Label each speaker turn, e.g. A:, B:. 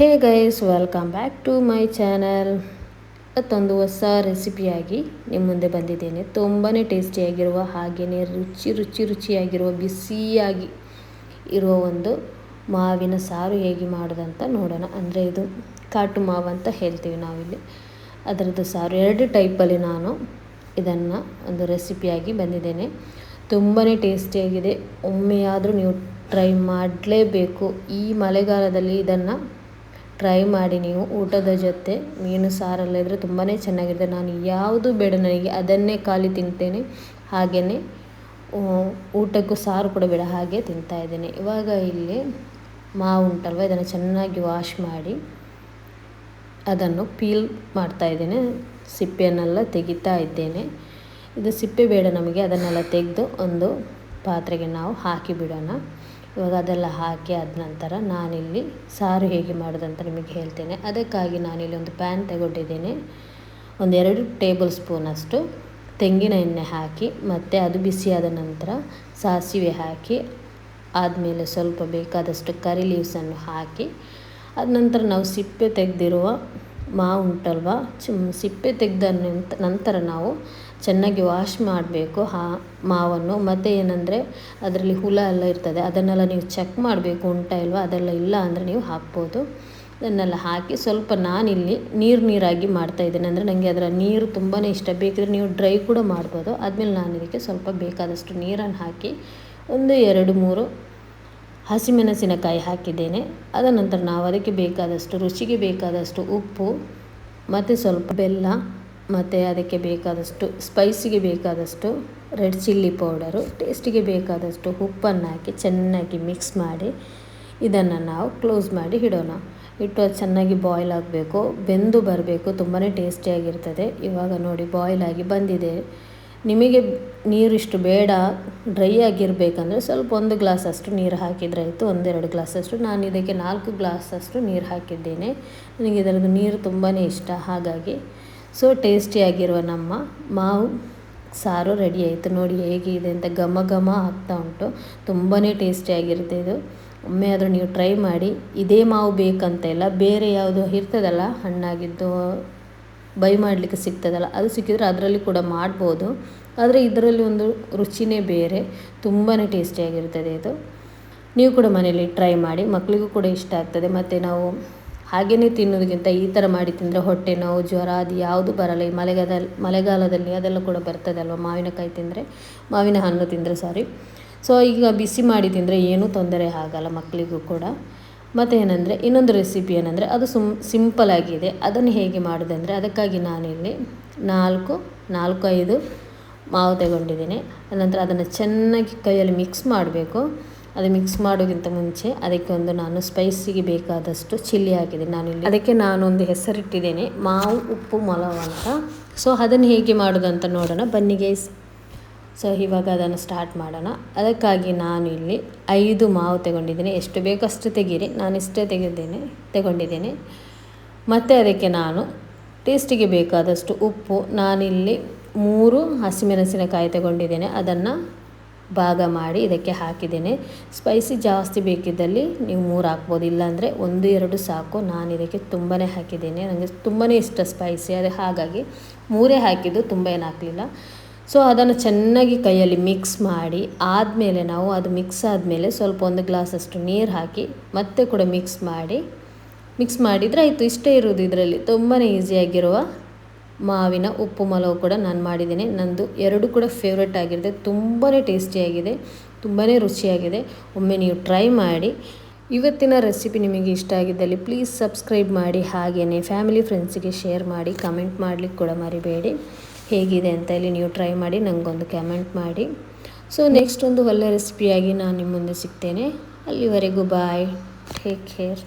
A: Hey guys, welcome back to my channel. ಇವತ್ತೊಂದು ಹೊಸ ರೆಸಿಪಿಯಾಗಿ ನಿಮ್ಮ ಮುಂದೆ ಬಂದಿದ್ದೇನೆ. ತುಂಬಾ ಟೇಸ್ಟಿಯಾಗಿರುವ ಹಾಗೆಯೇ ರುಚಿ ರುಚಿ, ರುಚಿಯಾಗಿರುವ, ಬಿಸಿಯಾಗಿ ಇರುವ ಒಂದು ಮಾವಿನ ಸಾರು ಹೇಗೆ ಮಾಡೋದಂತ ನೋಡೋಣ. ಅಂದರೆ ಇದು ಕಾಟು ಮಾವು ಅಂತ ಹೇಳ್ತೀವಿ ನಾವಿಲ್ಲಿ. ಅದರದ್ದು ಸಾರು ಎರಡು ಟೈಪಲ್ಲಿ ನಾನು ಇದನ್ನು ಒಂದು ರೆಸಿಪಿಯಾಗಿ ಬಂದಿದ್ದೇನೆ. ತುಂಬಾ ಟೇಸ್ಟಿಯಾಗಿದೆ. ಒಮ್ಮೆಯಾದರೂ ನೀವು ಟ್ರೈ ಮಾಡಲೇಬೇಕು. ಈ ಮಳೆಗಾಲದಲ್ಲಿ ಇದನ್ನು ಟ್ರೈ ಮಾಡಿ ನೀವು ಊಟದ ಜೊತೆ ಮೀನು ಸಾರಲ್ಲಿದ್ದರೆ ತುಂಬಾ ಚೆನ್ನಾಗಿರುತ್ತೆ ನಾನು ಯಾವುದು ಬೇಡ ನನಗೆ, ಅದನ್ನೇ ಖಾಲಿ ತಿಂತೇನೆ. ಹಾಗೆಯೇ ಊಟಕ್ಕೂ ಸಾರು ಕೂಡ ಬೇಡ, ಹಾಗೆ ತಿಂತಾ ಇದ್ದೇನೆ. ಇವಾಗ ಇಲ್ಲಿ ಮಾವು ಉಂಟಲ್ವ, ಇದನ್ನು ಚೆನ್ನಾಗಿ ವಾಶ್ ಮಾಡಿ ಅದನ್ನು ಪೀಲ್ ಮಾಡ್ತಾ ಇದ್ದೇನೆ. ಸಿಪ್ಪೆಯನ್ನೆಲ್ಲ ತೆಗಿತಾ ಇದ್ದೇನೆ. ಇದು ಸಿಪ್ಪೆ ಬೇಡ ನಮಗೆ, ಅದನ್ನೆಲ್ಲ ತೆಗೆದು ಒಂದು ಪಾತ್ರೆಗೆ ನಾವು ಹಾಕಿ ಬಿಡೋಣ. ಇವಾಗ ಅದೆಲ್ಲ ಹಾಕಿ ಆದ ನಂತರ ನಾನಿಲ್ಲಿ ಸಾರು ಹೇಗೆ ಮಾಡೋದಂತ ನಿಮಗೆ ಹೇಳ್ತೇನೆ. ಅದಕ್ಕಾಗಿ ನಾನಿಲ್ಲಿ ಒಂದು ಪ್ಯಾನ್ ತಗೊಂಡಿದ್ದೀನಿ. ಒಂದೆರಡು ಟೇಬಲ್ ಸ್ಪೂನಷ್ಟು ತೆಂಗಿನ ಎಣ್ಣೆ ಹಾಕಿ, ಮತ್ತು ಅದು ಬಿಸಿಯಾದ ನಂತರ ಸಾಸಿವೆ ಹಾಕಿ, ಆದಮೇಲೆ ಸ್ವಲ್ಪ ಬೇಕಾದಷ್ಟು ಕರಿ ಲೀವ್ಸನ್ನು ಹಾಕಿ ಅದ ನಂತರ ನಾವು ಸಿಪ್ಪೆ ತೆಗೆದಿರುವ ಮಾವು ಉಂಟಲ್ವ, ಚುಮ್, ಸಿಪ್ಪೆ ತೆಗೆದ ನಂತರ ನಾವು ಚೆನ್ನಾಗಿ ವಾಶ್ ಮಾಡಬೇಕು, ಹಾ, ಮಾವನ್ನು. ಮತ್ತು ಏನಂದರೆ, ಅದರಲ್ಲಿ ಹುಳ ಎಲ್ಲ ಇರ್ತದೆ, ಅದನ್ನೆಲ್ಲ ನೀವು ಚೆಕ್ ಮಾಡಬೇಕು, ಉಂಟ ಇಲ್ವಾ, ಅದೆಲ್ಲ ಇಲ್ಲ ಅಂದರೆ ನೀವು ಹಾಕ್ಬೋದು. ಅದನ್ನೆಲ್ಲ ಹಾಕಿ ಸ್ವಲ್ಪ ನಾನಿಲ್ಲಿ ನೀರು ನೀರಾಗಿ ಮಾಡ್ತಾಯಿದ್ದೇನೆ ಅಂದರೆ ನನಗೆ ಅದರ ನೀರು ತುಂಬಾ ಇಷ್ಟ. ಬೇಕಿದ್ರೆ ನೀವು ಡ್ರೈ ಕೂಡ ಮಾಡ್ಬೋದು. ಆದಮೇಲೆ ನಾನು ಇದಕ್ಕೆ ಸ್ವಲ್ಪ ಬೇಕಾದಷ್ಟು ನೀರನ್ನು ಹಾಕಿ ಒಂದು ಎರಡು ಮೂರು ಹಸಿಮೆಣಸಿನಕಾಯಿ ಹಾಕಿದ್ದೇನೆ. ಅದ ನಂತರ ನಾವು ಅದಕ್ಕೆ ಬೇಕಾದಷ್ಟು, ರುಚಿಗೆ ಬೇಕಾದಷ್ಟು ಉಪ್ಪು, ಮತ್ತು ಸ್ವಲ್ಪ ಬೆಲ್ಲ ಮತ್ತು ಅದಕ್ಕೆ ಬೇಕಾದಷ್ಟು ಸ್ಪೈಸಿಗೆ ಬೇಕಾದಷ್ಟು ರೆಡ್ ಚಿಲ್ಲಿ ಪೌಡರು ಟೇಸ್ಟಿಗೆ ಬೇಕಾದಷ್ಟು ಉಪ್ಪನ್ನು ಹಾಕಿ ಚೆನ್ನಾಗಿ ಮಿಕ್ಸ್ ಮಾಡಿ ಇದನ್ನು ನಾವು ಕ್ಲೋಸ್ ಮಾಡಿ ಇಡೋಣ. ಇಟ್ಟು ಅದು ಚೆನ್ನಾಗಿ ಬಾಯ್ಲ್ ಆಗಬೇಕು. ಬೆಂದು ಬರಬೇಕು. ತುಂಬಾ ಟೇಸ್ಟಿಯಾಗಿರ್ತದೆ ಇವಾಗ ನೋಡಿ ಬಾಯ್ಲ್ ಆಗಿ ಬಂದಿದೆ. ನಿಮಗೆ ನೀರಿಷ್ಟು ಬೇಡ ಡ್ರೈ ಆಗಿರಬೇಕಂದ್ರೆ ಸ್ವಲ್ಪ ಒಂದು ಗ್ಲಾಸಷ್ಟು ನೀರು ಹಾಕಿದರೆ ಆಯಿತು. ಒಂದೆರಡು ಗ್ಲಾಸಷ್ಟು. ನಾನು ಇದಕ್ಕೆ ನಾಲ್ಕು ಗ್ಲಾಸಷ್ಟು ನೀರು ಹಾಕಿದ್ದೇನೆ. ನನಗೆ ಇದರದ್ದು ನೀರು ತುಂಬಾ ಇಷ್ಟ. ಹಾಗಾಗಿ ಸೊ ಟೇಸ್ಟಿಯಾಗಿರುವ ನಮ್ಮ ಮಾವು ಸಾರು ರೆಡಿ ಆಯಿತು. ನೋಡಿ ಹೇಗಿದೆ ಅಂತ ಘಮ ಘಮ ಆಗ್ತಾ ಉಂಟು. ತುಂಬಾ ಟೇಸ್ಟಿಯಾಗಿರುತ್ತೆ ಇದು. ಒಮ್ಮೆ ಆದರೂ ನೀವು ಟ್ರೈ ಮಾಡಿ. ಇದೇ ಮಾವು ಬೇಕಂತ ಇಲ್ಲ. ಬೇರೆ ಯಾವುದು ಇರ್ತದಲ್ಲ, ಹಣ್ಣಾಗಿದ್ದು ಬೈ ಮಾಡಲಿಕ್ಕೆ ಸಿಗ್ತದಲ್ಲ, ಅದು ಸಿಕ್ಕಿದ್ರೆ ಅದರಲ್ಲಿ ಕೂಡ ಮಾಡ್ಬೋದು. ಆದರೆ ಇದರಲ್ಲಿ ಒಂದು ರುಚಿನೇ ಬೇರೆ. ತುಂಬಾ ಟೇಸ್ಟಿಯಾಗಿರ್ತದೆ ಇದು. ನೀವು ಕೂಡ ಮನೇಲಿ ಟ್ರೈ ಮಾಡಿ. ಮಕ್ಕಳಿಗೂ ಕೂಡ ಇಷ್ಟ ಆಗ್ತದೆ. ಮತ್ತು ನಾವು ಹಾಗೆಯೇ ತಿನ್ನೋದಕ್ಕಿಂತ ಈ ಥರ ಮಾಡಿ ತಿಂದರೆ ಹೊಟ್ಟೆ ನೋವು, ಜ್ವರ ಅದು ಯಾವುದು ಬರಲ್ಲ. ಈ ಮಳೆಗಾಲದಲ್ಲಿ ಮಳೆಗಾಲದಲ್ಲಿ ಅದೆಲ್ಲ ಕೂಡ ಬರ್ತದಲ್ವ ಮಾವಿನಕಾಯಿ ತಿಂದರೆ, ಮಾವಿನ ಹಣ್ಣು ತಿಂದರೆ ಸಾರಿ ಸೊ ಈಗ ಬಿಸಿ ಮಾಡಿ ತಿಂದರೆ ಏನೂ ತೊಂದರೆ ಆಗಲ್ಲ ಮಕ್ಕಳಿಗೂ ಕೂಡ. ಮತ್ತು ಏನಂದರೆ, ಇನ್ನೊಂದು ರೆಸಿಪಿ ಏನಂದರೆ, ಅದು ಸುಮ್ ಸಿಂಪಲ್ ಆಗಿದೆ ಅದನ್ನು ಹೇಗೆ ಮಾಡೋದಂದರೆ ಅದಕ್ಕಾಗಿ ನಾನಿಲ್ಲಿ ನಾಲ್ಕು ನಾಲ್ಕು, ಐದು ಮಾವು ತಗೊಂಡಿದ್ದೀನಿ. ಅನಂತರ ಅದನ್ನು ಚೆನ್ನಾಗಿ ಕೈಯಲ್ಲಿ ಮಿಕ್ಸ್ ಮಾಡಬೇಕು. ಅದು ಮಿಕ್ಸ್ ಮಾಡೋಕ್ಕಿಂತ ಮುಂಚೆ ಅದಕ್ಕೆ ಒಂದು ನಾನು ಸ್ಪೈಸಿಗೆ ಬೇಕಾದಷ್ಟು ಚಿಲ್ಲಿ ಹಾಕಿದ್ದೀನಿ ನಾನಿಲ್ಲಿ ಅದಕ್ಕೆ ನಾನೊಂದು ಹೆಸರಿಟ್ಟಿದ್ದೇನೆ, ಮಾವು, ಉಪ್ಪು, ಮೊಲವು ಅಂತ. ಸೊ ಅದನ್ನು ಹೇಗೆ ಮಾಡೋದಂತ ನೋಡೋಣ. ಬನ್ನಿ ಗೈಸ್ ಸೊ ಇವಾಗ ಅದನ್ನು ಸ್ಟಾರ್ಟ್ ಮಾಡೋಣ. ಅದಕ್ಕಾಗಿ ನಾನು ಇಲ್ಲಿ ಐದು ಮಾವು ತಗೊಂಡಿದ್ದೀನಿ. ಎಷ್ಟು ಬೇಕಷ್ಟು ತೆಗೀರಿ. ನಾನು ಇಷ್ಟೇ ತೆಗೆದಿದ್ದೇನೆ, ತಗೊಂಡಿದ್ದೇನೆ. ಮತ್ತು ಅದಕ್ಕೆ ನಾನು ಟೇಸ್ಟಿಗೆ ಬೇಕಾದಷ್ಟು ಉಪ್ಪು. ನಾನಿಲ್ಲಿ ಮೂರು ಹಸಿಮೆಣಸಿನಕಾಯಿ ತಗೊಂಡಿದ್ದೇನೆ. ಅದನ್ನು ಭಾಗ ಮಾಡಿ ಇದಕ್ಕೆ ಹಾಕಿದ್ದೇನೆ. ಸ್ಪೈಸಿ ಜಾಸ್ತಿ ಬೇಕಿದ್ದಲ್ಲಿ ನೀವು ಮೂರು ಹಾಕ್ಬೋದು. ಇಲ್ಲಾಂದರೆ ಒಂದು, ಎರಡು ಸಾಕು. ನಾನು ಇದಕ್ಕೆ ತುಂಬಾ ಹಾಕಿದ್ದೇನೆ. ನನಗೆ ತುಂಬಾ ಇಷ್ಟ ಸ್ಪೈಸಿ. ಅದೇ ಹಾಗಾಗಿ ಮೂರೇ ಹಾಕಿದ್ದು ತುಂಬ ಏನು ಹಾಕಲಿಲ್ಲ. ಸೊ, ಅದನ್ನು ಚೆನ್ನಾಗಿ ಕೈಯಲ್ಲಿ ಮಿಕ್ಸ್ ಮಾಡಿ ಆದಮೇಲೆ ನಾವು ಅದು ಮಿಕ್ಸ್ ಆದಮೇಲೆ ಸ್ವಲ್ಪ ಒಂದು ಗ್ಲಾಸಷ್ಟು ನೀರು ಹಾಕಿ ಮತ್ತೆ ಕೂಡ ಮಿಕ್ಸ್ ಮಾಡಿ, ಮಿಕ್ಸ್ ಮಾಡಿದರೆ ಆಯಿತು. ಇಷ್ಟೇ ಇರೋದು ಇದರಲ್ಲಿ. ತುಂಬಾ ಈಸಿಯಾಗಿರುವ ಮಾವಿನ ಉಪ್ಪು ಮಲವು ಕೂಡ ನಾನು ಮಾಡಿದ್ದೀನಿ. ನಂದು ಎರಡು ಕೂಡ ಫೇವ್ರೆಟ್ ಆಗಿರುತ್ತೆ. ತುಂಬಾ ಟೇಸ್ಟಿಯಾಗಿದೆ ತುಂಬಾ ರುಚಿಯಾಗಿದೆ. ಒಮ್ಮೆ ನೀವು ಟ್ರೈ ಮಾಡಿ. ಇವತ್ತಿನ ರೆಸಿಪಿ ನಿಮಗೆ ಇಷ್ಟ ಆಗಿದ್ದಲ್ಲಿ ಪ್ಲೀಸ್ ಸಬ್ಸ್ಕ್ರೈಬ್ ಮಾಡಿ. ಹಾಗೆಯೇ ಫ್ಯಾಮಿಲಿ ಫ್ರೆಂಡ್ಸಿಗೆ ಶೇರ್ ಮಾಡಿ. ಕಮೆಂಟ್ ಮಾಡಲಿಕ್ಕೆ ಕೂಡ ಮರಿಬೇಡಿ. ಹೇಗಿದೆ ಅಂತ ಇಲ್ಲಿ ನೀವು ಟ್ರೈ ಮಾಡಿ ನನಗೊಂದು ಕಮೆಂಟ್ ಮಾಡಿ. ಸೊ ನೆಕ್ಸ್ಟ್ ಒಂದು ಒಳ್ಳೆ ರೆಸಿಪಿಯಾಗಿ ನಾನು ನಿಮ್ಮ ಮುಂದೆ ಸಿಗ್ತೇನೆ. ಅಲ್ಲಿವರೆಗೂ ಬಾಯ್ ಟೇಕ್ ಕೇರ್